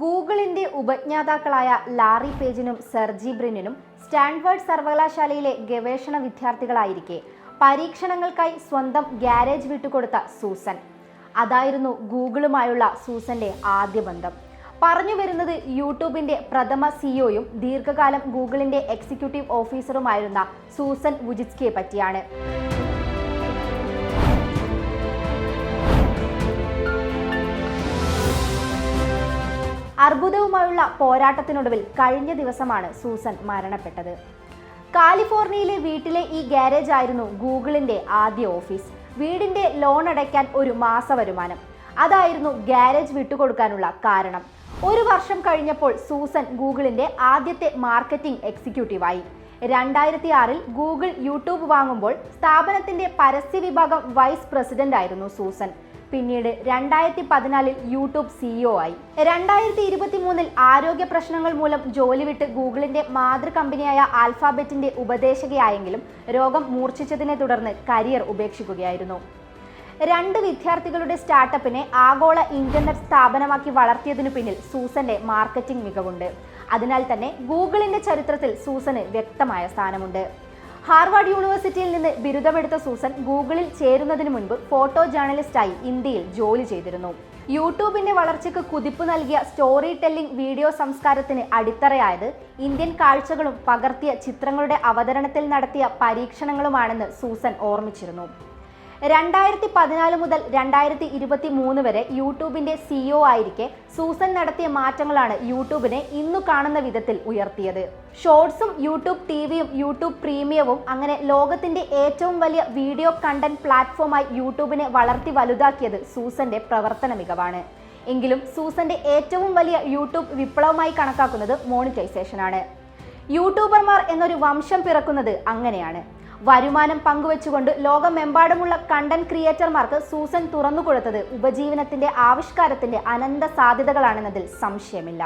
ഗൂഗിളിന്റെ ഉപജ്ഞാതാക്കളായ Larry പേജിനും Sergey ബ്രിനിനും സ്റ്റാൻഫേർഡ് സർവകലാശാലയിലെ ഗവേഷണ വിദ്യാർത്ഥികളായിരിക്കെ പരീക്ഷണങ്ങൾക്കായി സ്വന്തം ഗ്യാരേജ് വിട്ടുകൊടുത്ത സൂസൻ. അതായിരുന്നു ഗൂഗിളുമായുള്ള സൂസന്റെ ആദ്യ ബന്ധം. പറഞ്ഞു വരുന്നത് യൂട്യൂബിന്റെ പ്രഥമ സിഇഒയും ദീർഘകാലം ഗൂഗിളിന്റെ എക്സിക്യൂട്ടീവ് ഓഫീസറുമായിരുന്ന സൂസൻ വുജിസ്കിയെ പറ്റിയാണ്. അർബുദവുമായുള്ള പോരാട്ടത്തിനൊടുവിൽ കഴിഞ്ഞ ദിവസമാണ് സൂസൻ മരണപ്പെട്ടത്. കാലിഫോർണിയയിലെ വീട്ടിലെ ഈ ഗാരേജ് ആയിരുന്നു ഗൂഗിളിന്റെ ആദ്യ ഓഫീസ്. വീടിന്റെ ലോൺ അടയ്ക്കാൻ ഒരു മാസ വരുമാനം. അതായിരുന്നു ഗാരേജ് വിട്ടുകൊടുക്കാനുള്ള കാരണം. ഒരു വർഷം കഴിഞ്ഞപ്പോൾ സൂസൻ ഗൂഗിളിന്റെ ആദ്യത്തെ മാർക്കറ്റിംഗ് എക്സിക്യൂട്ടീവായി രണ്ടായിരത്തി ആറിൽ ഗൂഗിൾ യൂട്യൂബ് വാങ്ങുമ്പോൾ സ്ഥാപനത്തിന്റെ പരസ്യ വിഭാഗം വൈസ് പ്രസിഡന്റ് ആയിരുന്നു സൂസൻ. പിന്നീട് രണ്ടായിരത്തി പതിനാലിൽ യൂട്യൂബ് സിഇഒ ആയി രണ്ടായിരത്തി ഇരുപത്തി മൂന്നിൽ ആരോഗ്യ പ്രശ്നങ്ങൾ മൂലം ജോലി വിട്ട് ഗൂഗിളിന്റെ മാതൃ കമ്പനിയായ ആൽഫാബെറ്റിന്റെ ഉപദേശകയായെങ്കിലും രോഗം മൂർച്ഛിച്ചതിനെ തുടർന്ന് കരിയർ ഉപേക്ഷിക്കുകയായിരുന്നു. രണ്ട് വിദ്യാർത്ഥികളുടെ സ്റ്റാർട്ടപ്പിനെ ആഗോള ഇന്റർനെറ്റ് സ്ഥാപനമാക്കി വളർത്തിയതിനു പിന്നിൽ സൂസന്റെ മാർക്കറ്റിംഗ് മികവുണ്ട്. അതിനാൽ തന്നെ ഗൂഗിളിന്റെ ചരിത്രത്തിൽ സൂസന് വ്യക്തമായ സ്ഥാനമുണ്ട്. ഹാർവാർഡ് യൂണിവേഴ്സിറ്റിയിൽ നിന്ന് ബിരുദമെടുത്ത സൂസൻ ഗൂഗിളിൽ ചേരുന്നതിന് മുൻപ് ഫോട്ടോ ജേർണലിസ്റ്റായി ഇന്ത്യയിൽ ജോലി ചെയ്തിരുന്നു. യൂട്യൂബിന്റെ വളർച്ചയ്ക്ക് കുതിപ്പ് നൽകിയ സ്റ്റോറി ടെല്ലിംഗ് വീഡിയോ സംസ്കാരത്തിന് അടിത്തറയായത് ഇന്ത്യൻ കാഴ്ചകളും പകർത്തിയ ചിത്രങ്ങളുടെ അവതരണത്തിൽ നടത്തിയ പരീക്ഷണങ്ങളുമാണെന്ന് സൂസൻ ഓർമ്മിച്ചിരുന്നു. രണ്ടായിരത്തി പതിനാല് മുതൽ രണ്ടായിരത്തി ഇരുപത്തി മൂന്ന് വരെ യൂട്യൂബിന്റെ സിഇഒ ആയിരിക്കെ സൂസൻ നടത്തിയ മാറ്റങ്ങളാണ് യൂട്യൂബിനെ ഇന്നു കാണുന്ന വിധത്തിൽ ഉയർത്തിയത്. ഷോർട്സും യൂട്യൂബ് ടി വിയും യൂട്യൂബ് പ്രീമിയവും അങ്ങനെ ലോകത്തിന്റെ ഏറ്റവും വലിയ വീഡിയോ കണ്ടന്റ് പ്ലാറ്റ്ഫോമായി യൂട്യൂബിനെ വളർത്തി വലുതാക്കിയത് സൂസന്റെ പ്രവർത്തന മികവാണ്. എങ്കിലും സൂസന്റെ ഏറ്റവും വലിയ യൂട്യൂബ് വിപ്ലവമായി കണക്കാക്കുന്നത് മോണിറ്റൈസേഷനാണ്. യൂട്യൂബർമാർ എന്നൊരു വംശം പിറക്കുന്നത് അങ്ങനെയാണ്. വരുമാനം പങ്കുവെച്ചുകൊണ്ട് ലോകമെമ്പാടുമുള്ള കണ്ടന്റ് ക്രിയേറ്റർമാർക്ക് സൂസൻ തുറന്നുകൊടുത്തത് ഉപജീവനത്തിന്റെ ആവിഷ്കാരത്തിന്റെ അനന്ത സാധ്യതകളാണെന്നതിൽ സംശയമില്ല.